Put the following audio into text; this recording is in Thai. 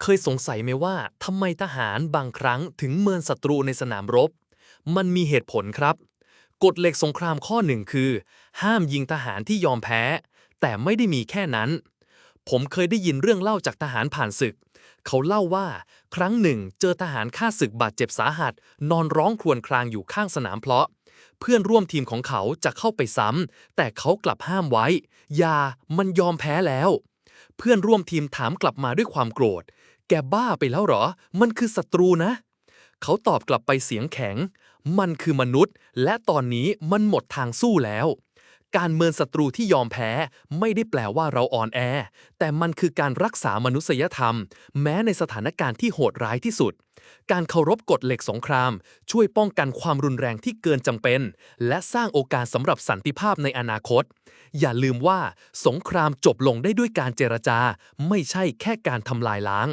เคยสงสัยไหมว่าทำไมทหารบางครั้งถึงเมินศัตรูในสนามรบ มันมีเหตุผลครับ กฎเหล็กสงครามข้อหนึ่งคือ ห้ามยิงทหารที่ยอมแพ้ แต่ไม่ได้มีแค่นั้น ผมเคยได้ยินเรื่องเล่าจากทหารผ่านศึก เขาเล่าว่า ครั้งหนึ่งเจอทหารฆ่าศึกบาดเจ็บสาหัส นอนร้องครวญครางอยู่ข้างสนามเพลาะ เพื่อนร่วมทีมของเขาจะเข้าไปซ้ำแต่เขากลับห้ามไว้ อย่ามันยอมแพ้แล้ว เพื่อนร่วมทีมถามกลับมาด้วยความโกรธ แกบ้าไปแล้วเหรอ มันคือศัตรูนะ เขาตอบกลับไปเสียงแข็ง มันคือมนุษย์ และตอนนี้มันหมดทางสู้แล้ว การเมินศัตรูที่ยอมแพ้ ไม่ได้แปลว่าเราอ่อนแอ แต่มันคือการรักษามนุษยธรรม แม้ในสถานการณ์ที่โหดร้ายที่สุด การเคารพกฎเหล็กสงคราม ช่วยป้องกันความรุนแรงที่เกินจำเป็น และสร้างโอกาสสำหรับสันติภาพในอนาคต อย่าลืมว่า สงครามจบลงได้ด้วยการเจรจา ไม่ใช่แค่การทำลายล้าง